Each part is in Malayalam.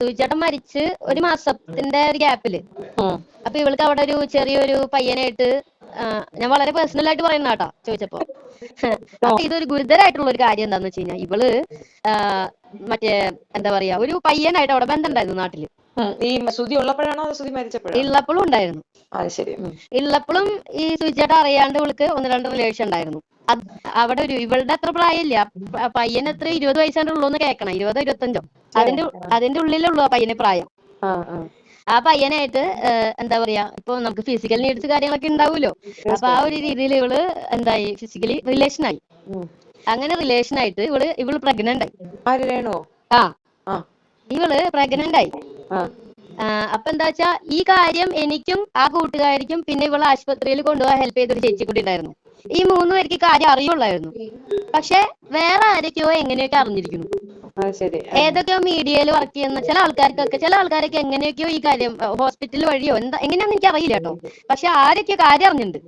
സുചേട്ടൻ മരിച്ച് ഒരു മാസത്തിന്റെ ഒരു ഗ്യാപ്പിൽ. അപ്പൊ ഇവൾക്ക് അവിടെ ഒരു ചെറിയൊരു പയ്യനായിട്ട് ഞാൻ വളരെ പേഴ്സണൽ ആയിട്ട് പറയുന്ന കേട്ടോ ചോദിച്ചപ്പോ. അപ്പൊ ഇതൊരു ഗുരുതരായിട്ടുള്ള ഒരു കാര്യം എന്താന്ന് വെച്ച് കഴിഞ്ഞാൽ ഇവൾ മറ്റേ എന്താ പറയാ ഒരു പയ്യനായിട്ട് അവിടെ ബന്ധം ഉണ്ടായിരുന്നു നാട്ടിൽ. ഈ സുതി ഉള്ളപ്പോഴാണോ അതോ സുതി മരിച്ചപ്പോഴാണോ? ഉള്ളപ്പോഴും ഉണ്ടായിരുന്നു. ഉള്ളപ്പോഴും ഈ സുചേട്ടൻ അറിയാണ്ട് ഇവൾക്ക് ഒന്ന് രണ്ട് റിലേഷൻ ഉണ്ടായിരുന്നു. അവിടെ ഒരു ഇവളുടെ അത്ര പ്രായമില്ല. പയ്യൻ എത്ര? ഇരുപത് വയസ്സാണ് ഉള്ളൂ എന്ന് കേൾക്കണം. ഇരുപതോ ഇരുപത്തഞ്ചോ? അതിന്റെ അതിന്റെ ഉള്ളിലുള്ളൂ ആ പയ്യന് പ്രായം. ആ പയ്യനായിട്ട് എന്താ പറയാ ഇപ്പൊ നമുക്ക് ഫിസിക്കൽ നീഡ്സ് കാര്യങ്ങളൊക്കെ ഉണ്ടാവുമല്ലോ. അപ്പൊ ആ ഒരു രീതിയിൽ ഇവൾ എന്തായി? ഫിസിക്കലി റിലേഷൻ ആയി. അങ്ങനെ റിലേഷൻ ആയിട്ട് ഇവൾ ഇവൾ പ്രഗ്നന്റ് ആയി. ആ. ഇവൾ പ്രഗ്നന്റ് ആയി. അപ്പൊ എന്താ വെച്ചാ ഈ കാര്യം എനിക്കും ആ കൂട്ടുകാരിക്കും പിന്നെ ഇവളെ ആശുപത്രിയിൽ കൊണ്ടുപോകാൻ ഹെൽപ്പ് ചെയ്തൊരു ചേച്ചി കൂടി ഉണ്ടായിരുന്നു. ഈ മൂന്ന് പേർക്ക് കാര്യം അറിയുള്ളായിരുന്നു. പക്ഷെ വേറെ ആരൊക്കെയോ എങ്ങനെയൊക്കെ അറിഞ്ഞിരിക്കുന്നു. ഏതൊക്കെയോ മീഡിയയിൽ വർക്ക് ചെയ്യുന്ന ചില ആൾക്കാർക്കൊക്കെ ചില ആൾക്കാരൊക്കെ എങ്ങനെയൊക്കെയോ ഈ കാര്യം ഹോസ്പിറ്റൽ വഴിയോ എന്താ എങ്ങനെയാന്ന് എനിക്ക് അറിയില്ല കേട്ടോ. പക്ഷെ ആരൊക്കെയോ കാര്യം അറിഞ്ഞിട്ടുണ്ട്.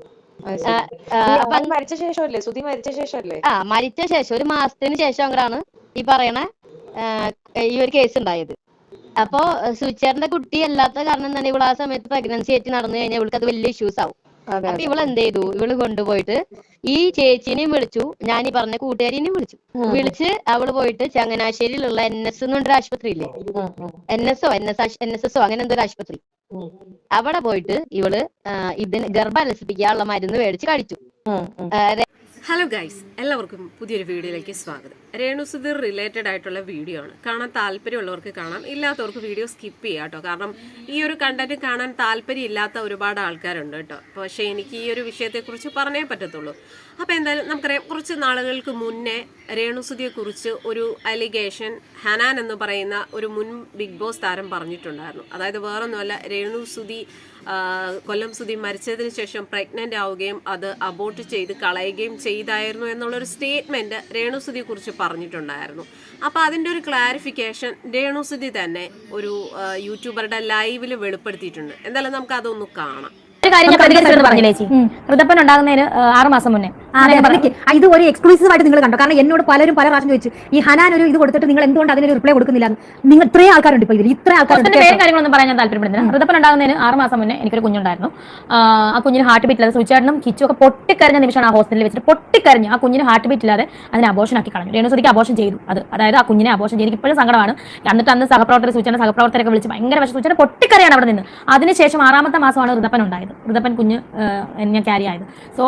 മരിച്ച ശേഷമല്ലേ? സുധി മരിച്ച ശേഷമല്ലേ? ആ മരിച്ച ശേഷം ഒരു മാസത്തിന് ശേഷം അങ്ങടാണ് ഈ പറയണ ഈ ഒരു കേസ് ഉണ്ടായത്. അപ്പോ സുചേറിന്റെ കുട്ടി അല്ലാത്ത കാരണം തന്നെ ഇവിടെ ആ സമയത്ത് പ്രഗ്നൻസി ആയിട്ട് നടന്നു കഴിഞ്ഞാൽ ഇവൾക്ക് അത് വലിയ ഇഷ്യൂസ് ആവും. അപ്പൊ ഇവൾ എന്ത് ചെയ്തു ഇവൾ കൊണ്ടുപോയിട്ട് ഈ ചേച്ചിനെയും വിളിച്ചു. ഞാൻ ഈ പറഞ്ഞ കൂട്ടുകാരിനെയും വിളിച്ചു. വിളിച്ച് അവൾ പോയിട്ട് ചങ്ങനാശ്ശേരിയിലുള്ള എൻ എസ് എന്ന് ആശുപത്രിയില്ലേ? N S O N S N S S O അങ്ങനെ എന്തോ ഒരു ആശുപത്രി അവിടെ പോയിട്ട് ഇവൾ ഇതിന് ഗർഭം അലസിപ്പിക്കാനുള്ള മരുന്ന് മേടിച്ച് കഴിച്ചു. ഹലോ ഗൈസ് എല്ലാവർക്കും പുതിയൊരു വീഡിയോയിലേക്ക് സ്വാഗതം. രേണു സുധീർ റിലേറ്റഡ് ആയിട്ടുള്ള വീഡിയോ ആണ്. കാണാൻ താല്പര്യമുള്ളവർക്ക് കാണാം. ഇല്ലാത്തവർക്ക് വീഡിയോ സ്കിപ്പ് ചെയ്യാം കേട്ടോ. കാരണം ഈ ഒരു കണ്ടന്റ് കാണാൻ താല്പര്യം ഇല്ലാത്ത ഒരുപാട് ആൾക്കാരുണ്ട് കേട്ടോ. പക്ഷേ എനിക്ക് ഈ ഒരു വിഷയത്തെക്കുറിച്ച് പറഞ്ഞേ പറ്റത്തുള്ളൂ. അപ്പോൾ എന്തായാലും നമുക്കറിയാം കുറച്ച് നാളുകൾക്ക് മുന്നേ രേണുസുതിയെക്കുറിച്ച് ഒരു അലിഗേഷൻ ഹനാൻ എന്ന് പറയുന്ന ഒരു മുൻ ബിഗ് ബോസ് താരം പറഞ്ഞിട്ടുണ്ടായിരുന്നു. അതായത് വേറൊന്നുമല്ല രേണു സുധി കൊല്ലം സുധി മരിച്ചതിന് ശേഷം പ്രഗ്നന്റ് ആവുകയും അത് അബോർട്ട് ചെയ്ത് കളയുകയും ചെയ്തായിരുന്നു എന്നുള്ളൊരു സ്റ്റേറ്റ്മെന്റ് രേണുസുതിയെ കുറിച്ച് പറഞ്ഞിട്ടുണ്ടായിരുന്നു. അപ്പോൾ അതിന്റെ ഒരു ക്ലാരിഫിക്കേഷൻ രേണുസുതി തന്നെ ഒരു യൂട്യൂബറുടെ ലൈവിൽ വെളിപ്പെടുത്തിയിട്ടുണ്ട്. എന്തായാലും നമുക്ക് അതൊന്ന് കാണാം. ഒരു കാര്യം ഞാൻ പ്രതികരിച്ചിട്ട് പറഞ്ഞില്ലേ ചേച്ചി? ഋതപ്പൻ ഉണ്ടാകുന്നതിന് ആറ് മാസം മുന്നേ. ഇത് ഒരു എക്സ്ക്ലൂസീവ് ആയിട്ട് നിങ്ങൾ കണ്ടോ. കാരണം എന്നോട് പലരും പല പ്രാവശ്യം ചോദിച്ചു ഈ ഹനാൻ ഒരു ഇത് കൊടുത്തിട്ട് നിങ്ങൾ എന്തുകൊണ്ട് അതിനൊരു റിപ്ലൈ കൊടുക്കുന്നില്ല നിങ്ങൾ ഇത്രയും ആൾക്കാരുണ്ട് ഇപ്പൊ ഇതിൽ ഇത്ര ആൾക്കാരുണ്ട് കാര്യങ്ങളൊന്നും പറയാൻ ഞാൻ താല്പര്യപ്പെടുന്നില്ല. ഋതപ്പൻ ഉണ്ടാകുന്നതിന് ആറ് മാസം മുന്നേ എനിക്കൊരു കുഞ്ഞുണ്ടായിരുന്നു. ആ, കുഞ്ഞിന് ഹാർട്ട് ബീറ്റ് ഇല്ലാതെ സുചേട്ടനും കിച്ചു ഒക്കെ പൊട്ടിക്കരഞ്ഞ നിമിഷമാണ് ആ ഹോസ്പിറ്റലിൽ വെച്ചിട്ട് പൊട്ടിക്കരഞ്ഞു ആ കുഞ്ഞിന് ഹാർട്ട് ബീറ്റ് ഇല്ലാതെ അതിനെ അബോഷൻ ആക്കി കളഞ്ഞു. രേണുസുതിക്ക് അബോഷൻ ചെയ്തു. അത് അതായത് ആ കുഞ്ഞിനെ അബോഷൻ ചെയ്തു ഇപ്പോഴും സങ്കടമാണ്. എന്നിട്ട് അന്ന് സഹപ്രവർത്തകർ സൂചന സഹപ്രവർത്തകരൊക്കെ വിളിച്ച് ഭയങ്കര വശം സൂചന പൊട്ടിക്കരയാണ് അവിടെ നിന്ന്. അതിനുശേഷം ആറാമത്തെ മാസമാണ് ഋതപ്പൻ ഉണ്ടായത്. ഋതപ്പൻ കുഞ്ഞ് ഞാൻ ക്യാരി ആയത്. സോ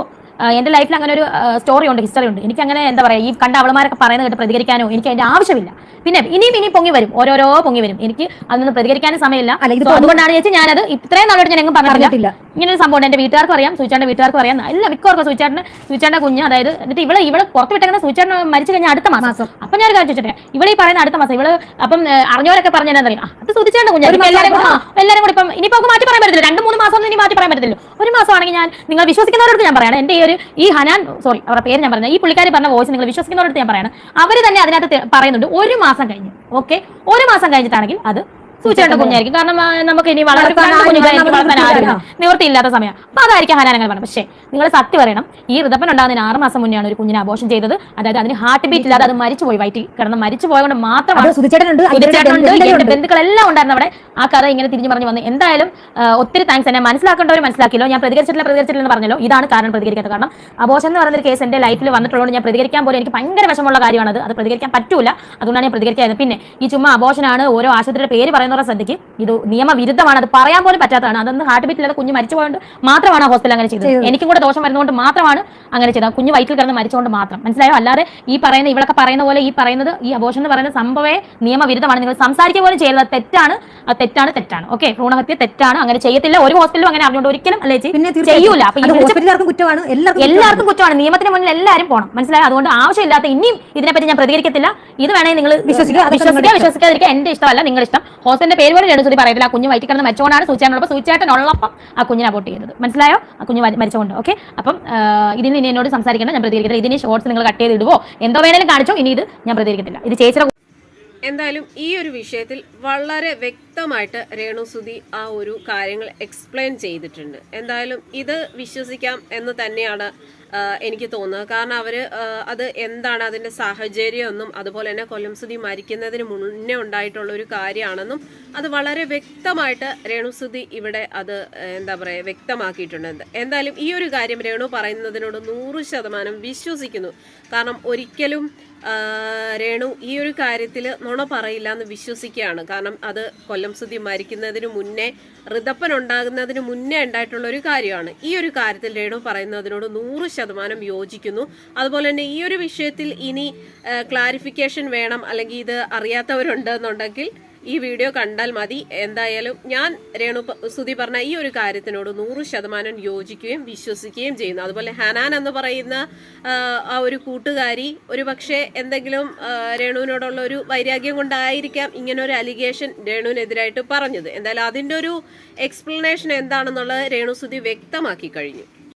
എന്റെ ലൈഫിൽ അങ്ങനെ ഒരു സ്റ്റോറി ഉണ്ട് ഹിസ്റ്ററി ഉണ്ട്. എനിക്ക് അങ്ങനെ എന്താ പറയുക ഈ കണ്ട അവളമാരൊക്കെ പറയുന്നത് കേട്ട് പ്രതികരിക്കാനോ എനിക്ക് അതിന്റെ ആവശ്യമില്ല. പിന്നെ ഇനിയും ഇനി പൊങ്ങി വരും ഓരോരോ പൊങ്ങി വരും. എനിക്ക് അതൊന്ന് പ്രതികരിക്കാനും സമയമില്ല. അതുകൊണ്ടാണ് ചേച്ചി ഞാനത് ഇത്രയും നാളോട് ഞാൻ എങ്ങും പറഞ്ഞിട്ടില്ല. ഇങ്ങനെ ഒരു സംഭവം എന്റെ വീട്ടുകാർക്കും അറിയാം സൂചാന്റെ വീട്ടുകാർക്കും അറിയാം. എല്ലാ മിക്കവർക്കും സൂചാന്റെ സൂചാന്റെ കുഞ്ഞ് അതായത് എന്നിട്ട് ഇവൾ ഇവൾ പുറത്ത് വിട്ടേക്കുന്ന സൂചാട്ടൻ മരിച്ചു കഴിഞ്ഞാൽ അടുത്ത മാസം. അപ്പൊ ഞാൻ കാര്യം ചോദിച്ചിട്ടെ ഇവൾ ഈ പറയുന്ന അടുത്ത മാസം ഇവൾ അപ്പം അറിഞ്ഞവരൊക്കെ പറഞ്ഞാൽ അത് സൂചിച്ചാണ്ട് കുഞ്ഞ്. എല്ലാരും എല്ലാവരും കൂടെ എല്ലാവരും കൂടി ഇപ്പം ഇനിയിപ്പോ മാറ്റി പറ്റത്തില്ല. രണ്ട് മൂന്ന് മാസം ഇനി മാറ്റി പറയാൻ പറ്റത്തില്ല. ഒരു മാസമാണെങ്കിൽ ഞാൻ നിങ്ങൾ വിശ്വസിക്കുന്നവരോട് ഞാൻ പറയണം. എന്റെ ഈ ഒരു ഈ ഹനാൻ സോറി അവരുടെ പേര് ഞാൻ പറഞ്ഞത് ഈ പുള്ളിക്കാരി പറഞ്ഞ വോയിസ് നിങ്ങൾ വിശ്വസിക്കുന്നവരോട് ഞാൻ പറയണം. അവർ തന്നെ അതിനകത്ത് പറയുന്നുണ്ട്. ഒരു മാസം കഴിഞ്ഞ് ഓക്കെ ഒരു മാസം കഴിഞ്ഞിട്ടാണെങ്കിൽ അത് സൂചിച്ചേണ്ട കുഞ്ഞായിരിക്കും. കാരണം നമുക്ക് ഇനി വളരെ വളർത്താൻ. നിവൃത്തിയില്ലാത്ത സമയം. അപ്പൊ അതായിരിക്കും ഹനാനങ്ങൾ പറഞ്ഞു പറഞ്ഞത്. പക്ഷേ നിങ്ങൾ സത്യം പറയണം ഈ ഋതപ്പൻ ഉണ്ടാകുന്നതിന് ആറ് മാസം മുന്നെയാണ് ഒരു കുഞ്ഞിനെ ആഘോഷം ചെയ്തത്. അതായത് അതിന് ഹാർട്ട് ബീറ്റ് ഇല്ലാതെ അത് മരിച്ചു പോയി വയറ്റിൽ കിടന്ന് മരിച്ചു പോയതുകൊണ്ട് മാത്രമാണ്. ബന്ധുക്കളെല്ലാം ഉണ്ടായിരുന്നു അവിടെ. ആ കഥ ഇങ്ങനെ തിരിഞ്ഞു പറഞ്ഞു വന്നു. എന്തായാലും ഒത്തിരി താങ്ക്സ് എന്നെ മനസ്സിലാക്കേണ്ടവർ മനസ്സിലാക്കിയല്ലോ. ഞാൻ പ്രതികരിച്ചിട്ടില്ല പ്രതികരിച്ചിട്ടില്ല എന്ന് പറഞ്ഞല്ലോ. ഇതാണ് കാരണം പ്രതികരിക്കാത്ത കാരണം ആഘോഷം എന്ന് പറയുന്ന ഒരു കേസ് എന്റെ ലൈഫിൽ വന്നിട്ടുള്ളതുകൊണ്ട് ഞാൻ പ്രതികരിക്കാൻ പോലും എനിക്ക് ഭയങ്കര വിഷമമുള്ള കാര്യമാണ് അത് പ്രതികരിക്കാൻ പറ്റൂല. അതുകൊണ്ടാണ് ഞാൻ പ്രതികരിക്കാതെ. പിന്നെ ഈ ചുമ്മാ ആഘോഷനാണ് ഓരോ ആശുപത്രിയുടെ പേര് പറയുന്നവരുടെ ശ്രദ്ധിക്ക്. ഇത് നിയമവിരുദ്ധമാണ്. അത് പറയാൻ പോലും പറ്റാത്തതാണ്. അതൊന്ന് ഹാർട്ട് ബീറ്റ് ഇല്ലാതെ കുഞ്ഞ് മരിച്ചു പോയത് മാത്രമാണ് ഹോസ്പിറ്റൽ അങ്ങനെ ചെയ്തത്. എനിക്കും കൂടെ ദോഷം വരുന്നതുകൊണ്ട് മാത്രമാണ് അങ്ങനെ ചെയ്തത്. കുഞ്ഞ് വയറ്റിൽ കിടന്ന് മരിച്ചുകൊണ്ട് മാത്രം. മനസ്സിലായോ? അല്ലാതെ ഈ പറയുന്ന ഇവളൊക്കെ പറയുന്ന പോലെ ഈ പറയുന്നത് ഈ അബോഷൻ എന്ന് പറയുന്ന സംഭവമേ നിയമവിരുദ്ധമാണ്. നിങ്ങൾ സംസാരിക്കുക പോലും ചെയ്തത് തെറ്റാണ്. തെറ്റാണ് തെറ്റാണ്. ഓക്കെ ഭ്രൂണഹത്യ തെറ്റാണ്. അങ്ങനെ ചെയ്യത്തില്ല. ഒരു ഹോസ്പിറ്റലും അങ്ങനെ അറിഞ്ഞുകൊണ്ട് ഒരിക്കലും അല്ലേ ചെയ്യൂല. അപ്പൊ കുറ്റമാണ്. എല്ലാവർക്കും കുറ്റമാണ്. നിയമത്തിന് മുന്നിൽ എല്ലാവരും പോകണം മനസ്സിലായോ? അതുകൊണ്ട് ആവശ്യമില്ലാത്ത ഇനിയും ഇതിനെപ്പറ്റി ഞാൻ പ്രതികരിക്കത്തില്ല. ഇത് വേണമെങ്കിൽ നിങ്ങൾ വിശ്വസിക്കുക, വിശ്വസിക്കുക വിശ്വസിക്കാതിരിക്കുക. എന്റെ ഇഷ്ടമല്ല നിങ്ങളുടെ ഇഷ്ടം. ഹോസ്റ്റലിന്റെ പേര് പോലും രണ്ടു പറയത്തില്ല. ആ കുഞ്ഞ് വയറ്റിൽ കിടന്ന് മരിച്ചുകൊണ്ടാണ് സൂചിച്ചാനുള്ളപ്പോൾ സൂചിച്ചാട്ടനുള്ളപ്പം ആ കുഞ്ഞിനെ അബോട്ട് ചെയ്തത്. മനസ്സിലായോ? ആ കുഞ്ഞ് മരി- മരിച്ചുകൊണ്ട്. ഓക്കെ അപ്പം ഇതിന് ഇനി എന്നോട് സംസാരിക്കണം ഞാൻ പ്രതികരിക്കില്ല ഇതിന് ഷോർട്സ് നിങ്ങൾ കട്ട് ചെയ്ത് ഇടുവോ? എന്തോ വേണേലും കാണിച്ചോ? ഇനി ഇത് ഞാൻ പ്രതികരിക്കത്തില്ല. ഇത് ചേച്ചിയുടെ എന്തായാലും ഈ ഒരു വിഷയത്തിൽ വളരെ വ്യക്തമായിട്ട് രേണുസുതി ആ ഒരു കാര്യങ്ങൾ എക്സ്പ്ലെയിൻ ചെയ്തിട്ടുണ്ട്. എന്തായാലും ഇത് വിശ്വസിക്കാം എന്ന് തന്നെയാണ് എനിക്ക് തോന്നുന്നത്. കാരണം അവർ അത് എന്താണ് അതിന്റെ സാഹചര്യമൊന്നും അതുപോലെ തന്നെ കൊല്ലംസുതി മരിക്കുന്നതിന് മുന്നേ ഉണ്ടായിട്ടുള്ള ഒരു കാര്യമാണെന്നും അത് വളരെ വ്യക്തമായിട്ട് രേണുസുതി ഇവിടെ അത് എന്താ പറയുക വ്യക്തമാക്കിയിട്ടുണ്ട്. എന്തായാലും ഈ ഒരു കാര്യം രേണു പറയുന്നതിനോട് നൂറ് ശതമാനം വിശ്വസിക്കുന്നു. കാരണം ഒരിക്കലും രേണു ഈ ഒരു കാര്യത്തിൽ നുണ പറയില്ല എന്ന് വിശ്വസിക്കുകയാണ്. കാരണം അത് കൊല്ലം സുധി മരിക്കുന്നതിന് മുന്നേ ഋതപ്പൻ ഉണ്ടാകുന്നതിന് മുന്നേ ഉണ്ടായിട്ടുള്ള ഒരു കാര്യമാണ്. ഈ ഒരു കാര്യത്തിൽ രേണു പറയുന്നതിനോട് നൂറ് ശതമാനം യോജിക്കുന്നു. അതുപോലെ തന്നെ ഈ ഒരു വിഷയത്തിൽ ഇനി ക്ലാരിഫിക്കേഷൻ വേണം അല്ലെങ്കിൽ ഇത് അറിയാത്തവരുണ്ട് എന്നുണ്ടെങ്കിൽ ഈ വീഡിയോ കണ്ടാൽ മതി. എന്തായാലും ഞാൻ രേണു സുതി പറഞ്ഞ ഈ ഒരു കാര്യത്തിനോട് നൂറ് ശതമാനം യോജിക്കുകയും വിശ്വസിക്കുകയും ചെയ്യുന്നു. അതുപോലെ ഹനാൻ എന്ന് പറയുന്ന ആ, ഒരു കൂട്ടുകാരി ഒരു പക്ഷേ എന്തെങ്കിലും രേണുവിനോടുള്ള ഒരു വൈരാഗ്യം കൊണ്ടായിരിക്കാം ഇങ്ങനെ ഒരു അലിഗേഷൻ രേണുവിനെതിരായിട്ട് പറഞ്ഞത്. എന്തായാലും അതിന്റെ ഒരു എക്സ്പ്ലനേഷൻ എന്താണെന്നുള്ളത് രേണു സുധി വ്യക്തമാക്കി കഴിഞ്ഞു.